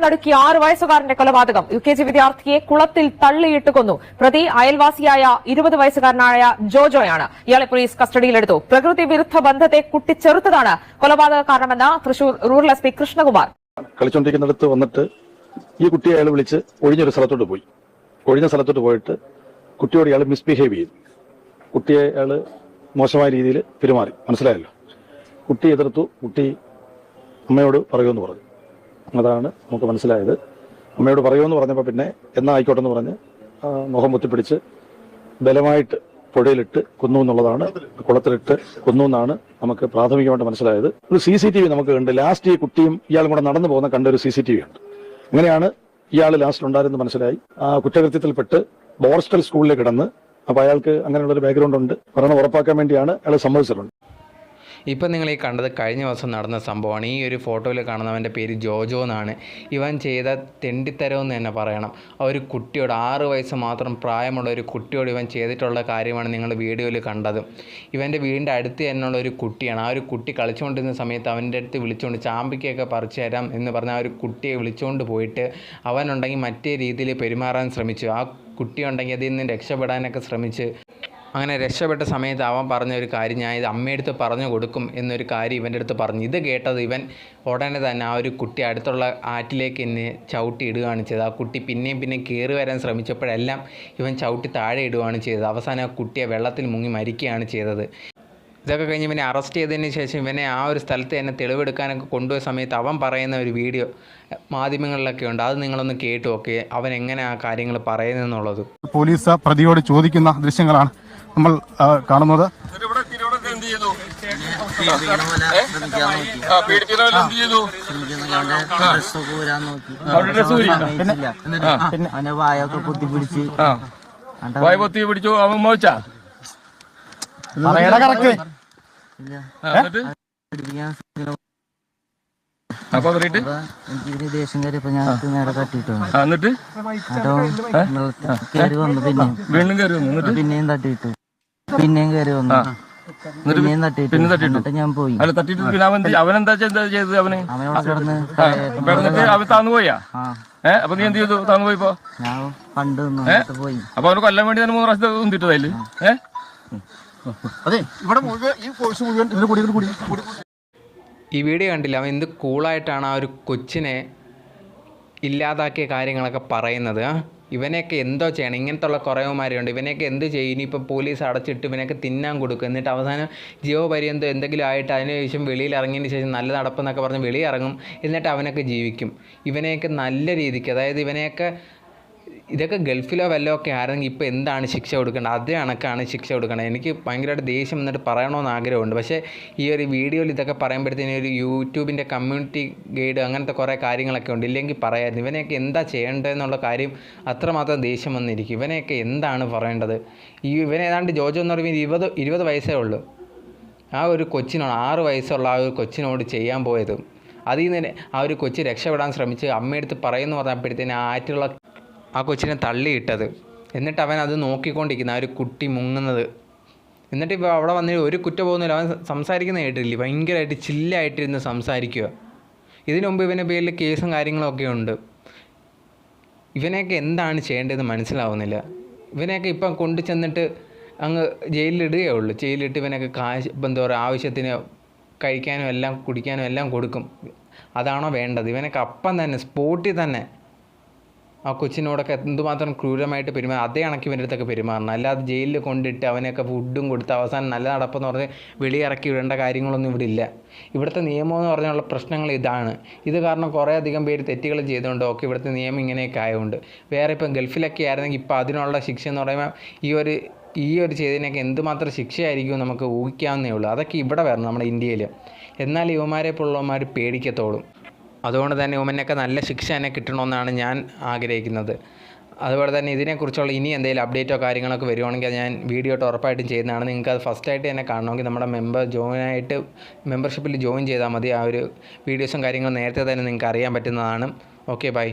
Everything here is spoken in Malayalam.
നടുക്കിയ ആറ് വയസ്സുകാരന്റെ കൊലപാതകം. യു കെ ജി വിദ്യാർത്ഥിയെ കുളത്തിൽ തള്ളിയിട്ട് കൊന്നു. പ്രതി അയൽവാസിയായ ഇരുപത് വയസ്സുകാരനായ ജോജോയാണ്. ഇയാളെ പോലീസ് കസ്റ്റഡിയിലെടുത്തു. പ്രകൃതി വിരുദ്ധ ബന്ധത്തെ കുട്ടിച്ചെറുത്തതാണ് കൊലപാതക കാരണമെന്ന് Thrissur rural S P Krishnakumar. കളിച്ചോണ്ടിരിക്കുന്നിടത്ത് വന്നിട്ട് ഈ കുട്ടിയെ അയാൾ വിളിച്ച് ഒഴിഞ്ഞൊരു സ്ഥലത്തോട്ട് പോയി. ഒഴിഞ്ഞ സ്ഥലത്തോട്ട് പോയിട്ട് കുട്ടിയോട് ഇയാൾ മിസ്ബിഹേവ് ചെയ്തു. കുട്ടിയെ അയാൾ മോശമായ രീതിയിൽ പെരുമാറി. മനസ്സിലായല്ലോ? കുട്ടി എതിർത്തു. കുട്ടി അമ്മയോട് പറയുമെന്ന് പറഞ്ഞു. അതാണ് നമുക്ക് മനസ്സിലായത്. അമ്മയോട് പറയുമെന്ന് പറഞ്ഞപ്പോൾ പിന്നെ എന്നാ ആയിക്കോട്ടെ എന്ന് പറഞ്ഞ് മുഖം പൊത്തിപ്പിടിച്ച് ബലമായിട്ട് പുഴയിലിട്ട് കൊന്നു എന്നുള്ളതാണ് കുളത്തിലിട്ട് കൊന്നു എന്നാണ് നമുക്ക് പ്രാഥമികമായിട്ട് മനസ്സിലായത്. ഒരു സി സി ടി വി നമുക്ക് കണ്ട് ലാസ്റ്റ് ഈ കുട്ടിയും ഇയാളും കൂടെ നടന്നു പോകുന്ന കണ്ട ഒരു സി സി ടി വി ഉണ്ട് അങ്ങനെയാണ് ഇയാൾ ലാസ്റ്റ് ഉണ്ടായിരുന്നു മനസ്സിലായി. ആ കുറ്റകൃത്യത്തിൽപ്പെട്ട് ബോർസ്റ്റൽ സ്കൂളിലേക്ക് കിടന്ന് അപ്പൊ അയാൾക്ക് അങ്ങനെയുള്ള ഒരു ബാക്ക്ഗ്രൗണ്ട് ഉണ്ട്. ഭരണം ഉറപ്പാക്കാൻ വേണ്ടിയാണ് അയാൾ സമ്മതിച്ചിട്ടുണ്ട്. ഇപ്പം നിങ്ങൾ ഈ കണ്ടത് കഴിഞ്ഞ ദിവസം നടന്ന സംഭവമാണ്. ഈ ഒരു ഫോട്ടോയിൽ കാണുന്നവന്റെ പേര് ജോജോ എന്നാണ്. ഇവൻ ചെയ്ത തെണ്ടിത്തരവെന്ന് തന്നെ പറയണം. ആ ഒരു കുട്ടിയോട് ആറ് വയസ്സ് മാത്രം പ്രായമുള്ള ഒരു കുട്ടിയോട് ഇവൻ ചെയ്തിട്ടുള്ള കാര്യമാണ് നിങ്ങൾ വീഡിയോയിൽ കണ്ടത്. ഇവന്റെ വീടിന്റെ അടുത്ത് തന്നെയുള്ള ഒരു കുട്ടിയാണ്. ആ ഒരു കുട്ടി കളിച്ചുകൊണ്ടിരുന്ന സമയത്ത് അവന്റെ അടുത്ത് വിളിച്ചുകൊണ്ട് ചാമ്പിക്കൊക്കെ പറിച്ചു തരാം എന്ന് പറഞ്ഞ ആ ഒരു കുട്ടിയെ വിളിച്ചുകൊണ്ട് പോയിട്ട് അവനുണ്ടെങ്കിൽ മറ്റേ രീതിയിൽ പെരുമാറാൻ ശ്രമിച്ചു. ആ കുട്ടിയുണ്ടെങ്കിൽ അതിൽ നിന്ന് രക്ഷപ്പെടാനൊക്കെ ശ്രമിച്ച് അങ്ങനെ രക്ഷപ്പെട്ട സമയത്ത് അവൻ പറഞ്ഞ ഒരു കാര്യം ഞാൻ ഇത് അമ്മയടുത്ത് പറഞ്ഞു കൊടുക്കും എന്നൊരു കാര്യം ഇവന്റെ അടുത്ത് പറഞ്ഞു. ഇത് കേട്ടത് ഇവൻ ഉടനെ തന്നെ ആ ഒരു കുട്ടി അടുത്തുള്ള ആറ്റിലേക്ക് എന്നെ ചവിട്ടി ഇടുകയാണ് ചെയ്തത്. ആ കുട്ടി പിന്നെയും പിന്നെയും കയറി വരാൻ ശ്രമിച്ചപ്പോഴെല്ലാം ഇവൻ ചവിട്ടി താഴെ ഇടുകയാണ് ചെയ്തത്. അവസാനം ആ കുട്ടിയെ വെള്ളത്തിൽ മുങ്ങി മരിക്കുകയാണ് ചെയ്തത്. ഇതൊക്കെ കഴിഞ്ഞ് ഇവനെ അറസ്റ്റ് ചെയ്തതിന് ശേഷം ഇവനെ ആ ഒരു സ്ഥലത്ത് തന്നെ തെളിവെടുക്കാനൊക്കെ കൊണ്ടുപോയ സമയത്ത് അവൻ പറയുന്ന ഒരു വീഡിയോ മാധ്യമങ്ങളിലൊക്കെ ഉണ്ട്. അത് നിങ്ങളൊന്ന് കേട്ടു ഓക്കെ അവൻ എങ്ങനെ ആ കാര്യങ്ങൾ പറയുന്നെന്നുള്ളത് പോലീസ് പ്രതിയോട് ചോദിക്കുന്ന ദൃശ്യങ്ങളാണ്. നമ്മൾ കാണുന്നത്. പിന്നെ വായൊക്കെ പൊത്തിപ്പിടിച്ച് വായ പൊത്തി പിടിച്ചു അവൻ മോച്ചാ. അപ്പൊ എനിക്ക് ഇതിന് ദേഷ്യം കയറി ഞാൻ നേരെ തട്ടിയിട്ടു ആ, എന്നിട്ട്? എന്നിട്ടോ കയറി വന്നു പിന്നെ വീണ്ടും കയറി വന്നു എന്നിട്ട്? പിന്നെയും തട്ടിയിട്ടു. പിന്നെയും കയറി വന്നു. പിന്നെയും തട്ടിയിട്ടു പിന്നെ തട്ടിയിട്ടു? എന്നിട്ട് ഞാൻ പോയി. അല്ല പിന്നെ അവൻ എന്ത്- അവൻ എന്താ ചെയ്ത- ചെയ്തത് അവന്? അവനോട് കിടന്ന് അപ്പൊ അവൻ താന്നു പോയാ? ആ. ഏഹ് അപ്പൊ നീ എന്ത് ചെയ്തു? താന്നു പോയിപ്പോ? ഞാൻ കണ്ടു നിന്നു എന്നിട്ട് പോയി. അപ്പൊ അവന് കൊല്ലാൻ വേണ്ടി തന്നെ മൂന്ന് പ്രാവശ്യത്തെ ഉന്തിട്ടതായിൽ ഏഹ് അതെ ഇവിടെ മുഴുവൻ ഈ ഫോഴ്സ് മുഴുവൻ ഇതിൽ കൂടി ഇതിൽ കൂടി കൂടി. ഈ വീഡിയോ കണ്ടില്ല. അവൻ എന്ത് കൂളായിട്ടാണ് ആ ഒരു കൊച്ചിനെ ഇല്ലാതാക്കിയ കാര്യങ്ങളൊക്കെ പറയുന്നത്. ആ. ഇവനെയൊക്കെ എന്തോ ചെയ്യണം. ഇങ്ങനത്തെ ഉള്ള കുറേമാരുണ്ട് ഇവനെയൊക്കെ എന്ത് ചെയ്യും? ഇനിയിപ്പോൾ പോലീസ് അടച്ചിട്ട് ഇവനൊക്കെ തിന്നാൻ കൊടുക്കും. എന്നിട്ട് അവസാനം ജീവപര്യന്തം എന്തെങ്കിലും ആയിട്ട് അതിന് ശേഷം വെളിയിൽ ഇറങ്ങിയതിന് ശേഷം നല്ല നടപ്പെന്നൊക്കെ പറഞ്ഞ് വെളിയിൽ ഇറങ്ങും. എന്നിട്ട് അവനൊക്കെ ജീവിക്കും. ഇവനെയൊക്കെ നല്ല രീതിക്ക് അതായത് ഇവനെയൊക്കെ ഇതൊക്കെ ഗൾഫിലോ വല്ലോ ഒക്കെ ആയിരുന്നെങ്കിൽ ഇപ്പോൾ എന്താണ് ശിക്ഷ കൊടുക്കേണ്ടത്? അതേ കണക്കാണ് ശിക്ഷ കൊടുക്കേണ്ടത്. എനിക്ക് ഭയങ്കരമായിട്ട് ദേഷ്യം എന്നിട്ട് പറയണമെന്ന് ആഗ്രഹമുണ്ട്. പക്ഷേ ഈ ഒരു വീഡിയോയിൽ ഇതൊക്കെ പറയുമ്പോഴത്തേനും ഒരു യൂട്യൂബിന്റെ കമ്മ്യൂണിറ്റി ഗൈഡ് അങ്ങനത്തെ കുറേ കാര്യങ്ങളൊക്കെ ഉണ്ട്. ഇല്ലെങ്കിൽ പറയായിരുന്നു. ഇവനെയൊക്കെ എന്താ ചെയ്യേണ്ടതെന്നുള്ള കാര്യം അത്രമാത്രം ദേഷ്യം വന്നിരിക്കും. ഇവനെയൊക്കെ എന്താണ് പറയേണ്ടത്? ഈ ഇവനേതാണ്ട് ജോജോ എന്ന് പറയുമ്പോൾ ഇരുപത് ഇരുപത് വയസ്സേ ഉള്ളൂ. ആ ഒരു കൊച്ചിനോട് ആറ് വയസ്സുള്ള ആ ഒരു കൊച്ചിനോട് ചെയ്യാൻ പോയതും. അതിൽ നിന്ന് ആ ഒരു കൊച്ച് രക്ഷപ്പെടാൻ ശ്രമിച്ച് അമ്മയെടുത്ത് പറയുന്നു പറഞ്ഞപ്പോഴത്തേന് ആറ്റുള്ള ആ കൊച്ചിനെ തള്ളിയിട്ടത്. എന്നിട്ട് അവൻ അത് നോക്കിക്കൊണ്ടിരിക്കുന്ന. ആ ഒരു കുട്ടി മുങ്ങുന്നത്. എന്നിട്ട് ഇപ്പോൾ അവിടെ വന്നിട്ട് ഒരു കുറ്റബോധമില്ല അവൻ സംസാരിക്കുന്ന കേട്ടില്ലേ ഭയങ്കരമായിട്ട് ചില്ലായിട്ടിരുന്ന് സംസാരിക്കുക. ഇതിനു മുമ്പ് ഇവന്റെ പേരിൽ കേസും കാര്യങ്ങളൊക്കെ ഉണ്ട്. ഇവനെയൊക്കെ എന്താണ് ചെയ്യേണ്ടതെന്ന് മനസ്സിലാവുന്നില്ല. ഇവനെയൊക്കെ ഇപ്പം കൊണ്ടു ചെന്നിട്ട് അങ്ങ് ജയിലിലിടുകയേ ഉള്ളൂ. ജയിലിലിട്ട് ഇവനൊക്കെ കാശ് എന്താ പറയുക ആവശ്യത്തിന് കഴിക്കാനും എല്ലാം കുടിക്കാനും എല്ലാം കൊടുക്കും. അതാണോ വേണ്ടത്? ഇവനൊക്കെ അപ്പം തന്നെ സ്പോട്ടിൽ തന്നെ. ആ കൊച്ചിനോടൊക്കെ എന്തുമാത്രം ക്രൂരമായിട്ട് പെരുമാറും അതേ കണക്ക് ഇവന്റെ പെരുമാറണം. അല്ലാതെ ജയിലിൽ കൊണ്ടിട്ട് അവനെയൊക്കെ ഫുഡും കൊടുത്ത് അവസാനം നല്ല നടപ്പെന്ന് പറഞ്ഞ് വെളിയിറക്കി വിടേണ്ട കാര്യങ്ങളൊന്നും ഇവിടെ ഇല്ല. ഇവിടുത്തെ നിയമം എന്ന് പറഞ്ഞുള്ള പ്രശ്നങ്ങൾ ഇതാണ്. ഇത് കാരണം കുറേ അധികം പേര് തെറ്റുകൾ ചെയ്തുകൊണ്ട് ഓക്കെ ഇവിടുത്തെ നിയമം ഇങ്ങനെയൊക്കെ ആയതുകൊണ്ട്. വേറെ ഇപ്പം ഗൾഫിലൊക്കെ ആയിരുന്നെങ്കിൽ ഇപ്പോൾ അതിനുള്ള ശിക്ഷ എന്ന് പറയുമ്പോൾ ഈ ഒരു ഈ ഒരു ചെയ്തതിനൊക്കെ എന്തുമാത്രം ശിക്ഷയായിരിക്കും നമുക്ക് ഊഹിക്കാവുന്നേ ഉള്ളൂ. അതൊക്കെ ഇവിടെ വരണം നമ്മുടെ ഇന്ത്യയിൽ. എന്നാൽ യുവമാരെ പോലുള്ളവന്മാർ പേടിക്കത്തോളും. അതുകൊണ്ട് തന്നെ ഉമ്മനൊക്കെ നല്ല ശിക്ഷ തന്നെ കിട്ടണമെന്നാണ് ഞാൻ ആഗ്രഹിക്കുന്നത്. അതുപോലെ തന്നെ ഇതിനെക്കുറിച്ചുള്ള ഇനി എന്തെങ്കിലും അപ്ഡേറ്റോ കാര്യങ്ങളൊക്കെ വരുവാണെങ്കിൽ അത് ഞാൻ വീഡിയോ ആയിട്ട് ഉറപ്പായിട്ടും ചെയ്യുന്നതാണ്. നിങ്ങൾക്ക് അത് ഫസ്റ്റായിട്ട് തന്നെ കാണണമെങ്കിൽ നമ്മുടെ മെമ്പർ ജോയിൻ ആയിട്ട് മെമ്പർഷിപ്പിൽ ജോയിൻ ചെയ്താൽ മതി. ആ ഒരു വീഡിയോസും കാര്യങ്ങളും നേരത്തെ തന്നെ നിങ്ങൾക്ക് അറിയാൻ പറ്റുന്നതാണ്. Okay bye